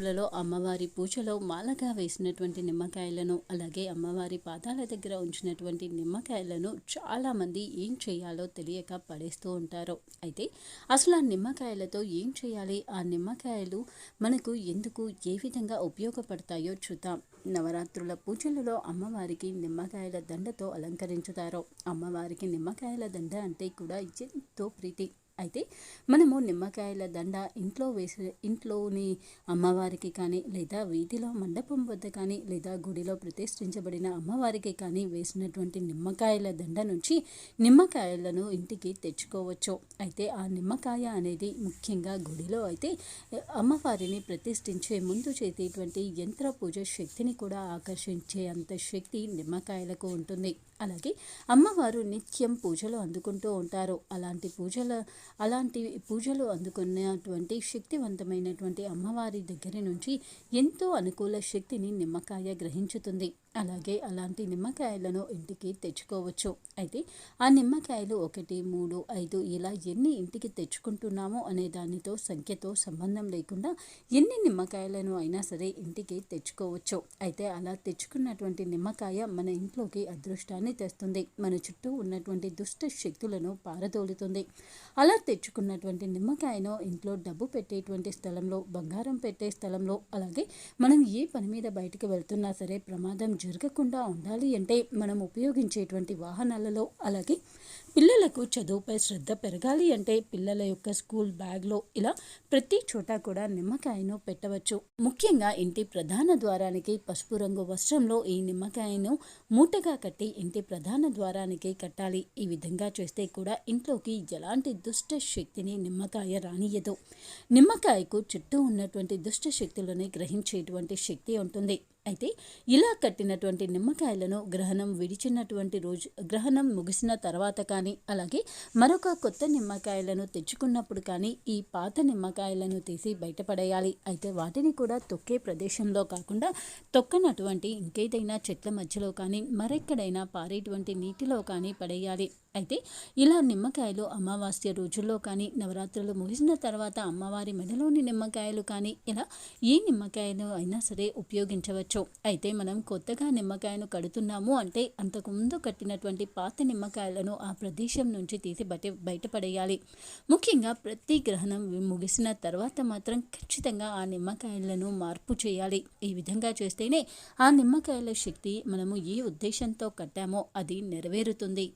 నవరాత్రులలో అమ్మవారి పూజలో మాలగా వేసినటువంటి నిమ్మకాయలను అలాగే అమ్మవారి పాదాల దగ్గర ఉంచినటువంటి నిమ్మకాయలను చాలామంది ఏం చేయాలో తెలియక పడేస్తూ ఉంటారు. అయితే అసలు ఆ నిమ్మకాయలతో ఏం చేయాలి? ఆ నిమ్మకాయలు మనకు ఎందుకు ఏ విధంగా ఉపయోగపడతాయో చూద్దాం. నవరాత్రుల పూజలలో అమ్మవారికి నిమ్మకాయల దండతో అలంకరించుతారు. అమ్మవారికి నిమ్మకాయల దండ అంటే కూడా ఎంతో ప్రీతి. అయితే మనము నిమ్మకాయల దండ ఇంట్లో వేసి ఇంట్లోని అమ్మవారికి కానీ లేదా వీధిలో మండపం వద్ద కానీ లేదా గుడిలో ప్రతిష్ఠించబడిన అమ్మవారికి కానీ వేసినటువంటి నిమ్మకాయల దండ నుంచి నిమ్మకాయలను ఇంటికి తెచ్చుకోవచ్చు. అయితే ఆ నిమ్మకాయ అనేది ముఖ్యంగా గుడిలో అయితే అమ్మవారిని ప్రతిష్ఠించే ముందు చేసేటువంటి యంత్ర పూజ శక్తిని కూడా ఆకర్షించే అంత శక్తి నిమ్మకాయలకు ఉంటుంది. అలాగే అమ్మవారు నిత్యం పూజలు అందుకుంటూ ఉంటారు. అలాంటి పూజల అలాంటి పూజలు అందుకున్నటువంటి శక్తివంతమైనటువంటి అమ్మవారి దగ్గర నుంచి ఎంతో అనుకూల శక్తిని నిమ్మకాయ గ్రహించుతుంది. అలాగే అలాంటి నిమ్మకాయలను ఇంటికి తెచ్చుకోవచ్చు. అయితే ఆ నిమ్మకాయలు ఒకటి మూడు ఐదు ఇలా ఎన్ని ఇంటికి తెచ్చుకుంటున్నామో అనే దానితో సంఖ్యతో సంబంధం లేకుండా ఎన్ని నిమ్మకాయలను అయినా సరే ఇంటికి తెచ్చుకోవచ్చు. అయితే అలా తెచ్చుకున్నటువంటి నిమ్మకాయ మన ఇంట్లోకి అదృష్టాన్ని తెస్తుంది. మన చుట్టూ ఉన్నటువంటి దుష్ట శక్తులను పారదోలుతుంది. అలా తెచ్చుకున్నటువంటి నిమ్మకాయను ఇంట్లో డబ్బు పెట్టేటువంటి స్థలంలో బంగారం పెట్టే స్థలంలో అలాగే మనం ఏ పని మీద బయటకు వెళ్తున్నా సరే ప్రమాదం జరగకుండా ఉండాలి అంటే మనం ఉపయోగించేటువంటి వాహనాలలో అలాగే పిల్లలకు చదువుపై శ్రద్ధ పెరగాలి అంటే పిల్లల యొక్క స్కూల్ బ్యాగ్లో ఇలా ప్రతి చోట కూడా నిమ్మకాయను పెట్టవచ్చు. ముఖ్యంగా ఇంటి ప్రధాన ద్వారానికి పసుపు రంగు వస్త్రంలో ఈ నిమ్మకాయను మూటగా కట్టి ఇంటి ప్రధాన ద్వారానికి కట్టాలి. ఈ విధంగా చేస్తే కూడా ఇంట్లోకి ఎలాంటి దుష్ట శక్తిని నిమ్మకాయ రానియదు. నిమ్మకాయకు చుట్టూ ఉన్నటువంటి దుష్ట శక్తులని గ్రహించేటువంటి శక్తి ఉంటుంది. అయితే ఇలా కట్టినటువంటి నిమ్మకాయలను గ్రహణం విడిచినటువంటి రోజు గ్రహణం ముగిసిన తర్వాత కానీ అలాగే మరొక కొత్త నిమ్మకాయలను తెచ్చుకున్నప్పుడు కానీ ఈ పాత నిమ్మకాయలను తీసి బయటపడేయాలి. అయితే వాటిని కూడా తొక్కే ప్రదేశంలో కాకుండా తొక్కనటువంటి ఇంకేదైనా చెట్ల మధ్యలో కానీ మరెక్కడైనా పారేటువంటి నీటిలో కానీ పడేయాలి. అయితే ఇలా నిమ్మకాయలు అమావాస్య రోజుల్లో కానీ నవరాత్రులు ముగిసిన తర్వాత అమ్మవారి మెడలోని నిమ్మకాయలు కానీ ఇలా ఏ నిమ్మకాయలు అయినా సరే ఉపయోగించవచ్చు. అయితే మనం కొత్తగా నిమ్మకాయను కడుతున్నాము అంటే అంతకుముందు కట్టినటువంటి పాత నిమ్మకాయలను ఆ ప్రదేశం నుంచి తీసి బయట బయటపడేయాలి. ముఖ్యంగా ప్రతి గ్రహణం ముగిసిన తర్వాత మాత్రం ఖచ్చితంగా ఆ నిమ్మకాయలను మార్పు చేయాలి. ఈ విధంగా చేస్తేనే ఆ నిమ్మకాయల శక్తి మనము ఏ ఉద్దేశంతో కట్టామో అది నెరవేరుతుంది.